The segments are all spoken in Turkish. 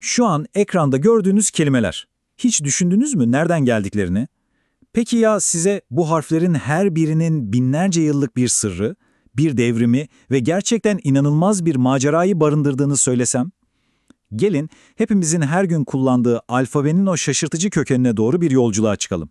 Şu an ekranda gördüğünüz kelimeler. Hiç düşündünüz mü nereden geldiklerini? Peki ya size bu harflerin her birinin binlerce yıllık bir sırrı, bir devrimi ve gerçekten inanılmaz bir macerayı barındırdığını söylesem? Gelin hepimizin her gün kullandığı alfabenin o şaşırtıcı kökenine doğru bir yolculuğa çıkalım.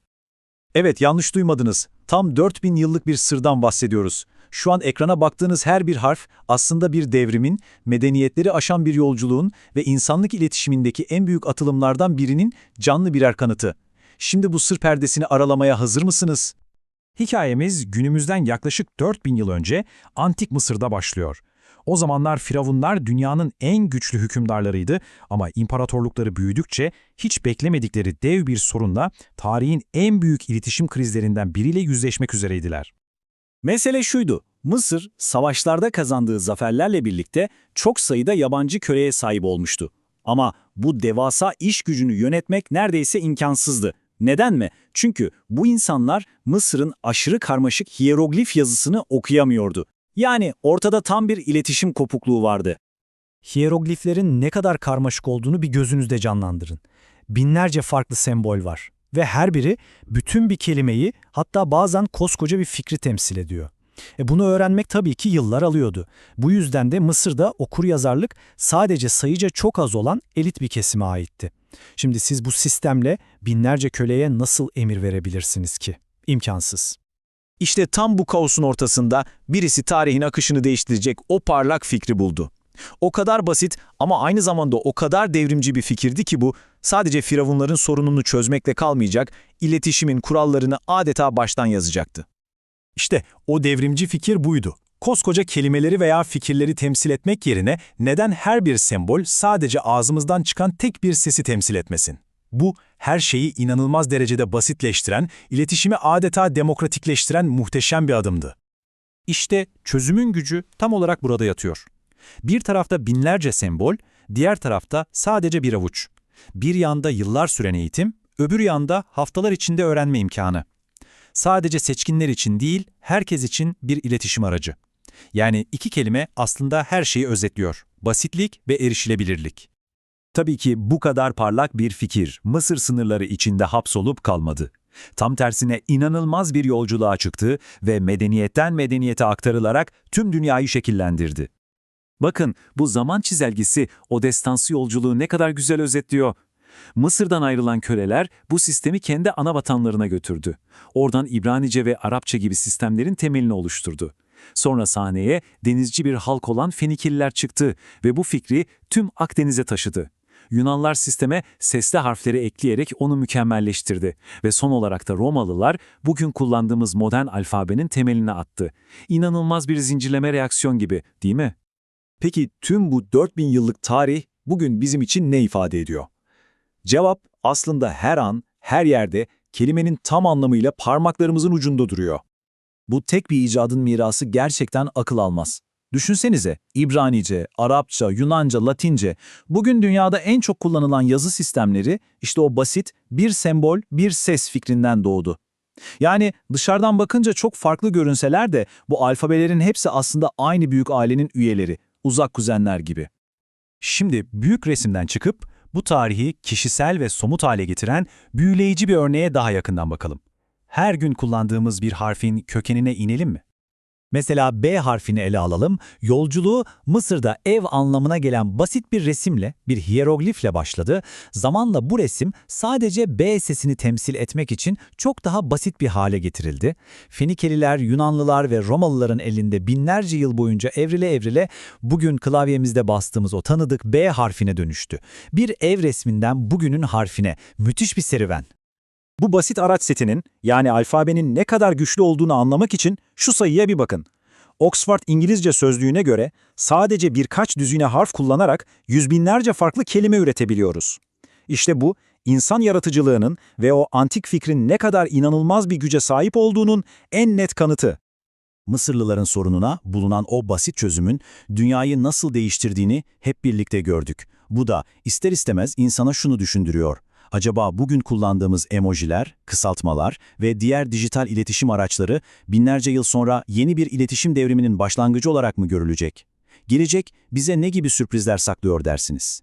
Evet yanlış duymadınız. Tam 4000 yıllık bir sırdan bahsediyoruz. Şu an ekrana baktığınız her bir harf aslında bir devrimin, medeniyetleri aşan bir yolculuğun ve insanlık iletişimindeki en büyük atılımlardan birinin canlı birer kanıtı. Şimdi bu sır perdesini aralamaya hazır mısınız? Hikayemiz günümüzden yaklaşık 4000 yıl önce Antik Mısır'da başlıyor. O zamanlar firavunlar dünyanın en güçlü hükümdarlarıydı ama imparatorlukları büyüdükçe hiç beklemedikleri dev bir sorunla tarihin en büyük iletişim krizlerinden biriyle yüzleşmek üzereydiler. Mesele şuydu. Mısır, savaşlarda kazandığı zaferlerle birlikte çok sayıda yabancı köleye sahip olmuştu. Ama bu devasa iş gücünü yönetmek neredeyse imkansızdı. Neden mi? Çünkü bu insanlar Mısır'ın aşırı karmaşık hieroglif yazısını okuyamıyordu. Yani ortada tam bir iletişim kopukluğu vardı. Hierogliflerin ne kadar karmaşık olduğunu bir gözünüzde canlandırın. Binlerce farklı sembol var ve her biri bütün bir kelimeyi hatta bazen koskoca bir fikri temsil ediyor. E bunu öğrenmek tabii ki yıllar alıyordu. Bu yüzden de Mısır'da okuryazarlık sadece sayıca çok az olan elit bir kesime aitti. Şimdi siz bu sistemle binlerce köleye nasıl emir verebilirsiniz ki? İmkansız. İşte tam bu kaosun ortasında birisi tarihin akışını değiştirecek o parlak fikri buldu. O kadar basit ama aynı zamanda o kadar devrimci bir fikirdi ki bu, sadece firavunların sorununu çözmekle kalmayacak, iletişimin kurallarını adeta baştan yazacaktı. İşte o devrimci fikir buydu. Koskoca kelimeleri veya fikirleri temsil etmek yerine neden her bir sembol sadece ağzımızdan çıkan tek bir sesi temsil etmesin? Bu, her şeyi inanılmaz derecede basitleştiren, iletişimi adeta demokratikleştiren muhteşem bir adımdı. İşte çözümün gücü tam olarak burada yatıyor. Bir tarafta binlerce sembol, diğer tarafta sadece bir avuç. Bir yanda yıllar süren eğitim, öbür yanda haftalar içinde öğrenme imkanı. Sadece seçkinler için değil, herkes için bir iletişim aracı. Yani iki kelime aslında her şeyi özetliyor. Basitlik ve erişilebilirlik. Tabii ki bu kadar parlak bir fikir Mısır sınırları içinde hapsolup kalmadı. Tam tersine inanılmaz bir yolculuğa çıktı ve medeniyetten medeniyete aktarılarak tüm dünyayı şekillendirdi. Bakın bu zaman çizelgesi o destansı yolculuğu ne kadar güzel özetliyor. Mısır'dan ayrılan köleler bu sistemi kendi ana vatanlarına götürdü. Oradan İbranice ve Arapça gibi sistemlerin temelini oluşturdu. Sonra sahneye denizci bir halk olan Fenikililer çıktı ve bu fikri tüm Akdeniz'e taşıdı. Yunanlar sisteme sesli harfleri ekleyerek onu mükemmelleştirdi ve son olarak da Romalılar bugün kullandığımız modern alfabenin temelini attı. İnanılmaz bir zincirleme reaksiyon gibi, değil mi? Peki tüm bu 4000 yıllık tarih bugün bizim için ne ifade ediyor? Cevap aslında her an, her yerde kelimenin tam anlamıyla parmaklarımızın ucunda duruyor. Bu tek bir icadın mirası gerçekten akıl almaz. Düşünsenize, İbranice, Arapça, Yunanca, Latince, bugün dünyada en çok kullanılan yazı sistemleri işte o basit bir sembol, bir ses fikrinden doğdu. Yani dışarıdan bakınca çok farklı görünseler de bu alfabelerin hepsi aslında aynı büyük ailenin üyeleri, uzak kuzenler gibi. Şimdi büyük resimden çıkıp bu tarihi kişisel ve somut hale getiren büyüleyici bir örneğe daha yakından bakalım. Her gün kullandığımız bir harfin kökenine inelim mi? Mesela B harfini ele alalım. Yolculuğu Mısır'da ev anlamına gelen basit bir resimle, bir hieroglifle başladı. Zamanla bu resim sadece B sesini temsil etmek için çok daha basit bir hale getirildi. Fenikeliler, Yunanlılar ve Romalıların elinde binlerce yıl boyunca evrile evrile bugün klavyemizde bastığımız o tanıdık B harfine dönüştü. Bir ev resminden bugünün harfine. Müthiş bir serüven. Bu basit araç setinin yani alfabenin ne kadar güçlü olduğunu anlamak için şu sayıya bir bakın. Oxford İngilizce Sözlüğü'ne göre sadece birkaç düzine harf kullanarak yüz binlerce farklı kelime üretebiliyoruz. İşte bu, insan yaratıcılığının ve o antik fikrin ne kadar inanılmaz bir güce sahip olduğunun en net kanıtı. Mısırlıların sorununa bulunan o basit çözümün dünyayı nasıl değiştirdiğini hep birlikte gördük. Bu da ister istemez insana şunu düşündürüyor. Acaba bugün kullandığımız emojiler, kısaltmalar ve diğer dijital iletişim araçları binlerce yıl sonra yeni bir iletişim devriminin başlangıcı olarak mı görülecek? Gelecek bize ne gibi sürprizler saklıyor dersiniz?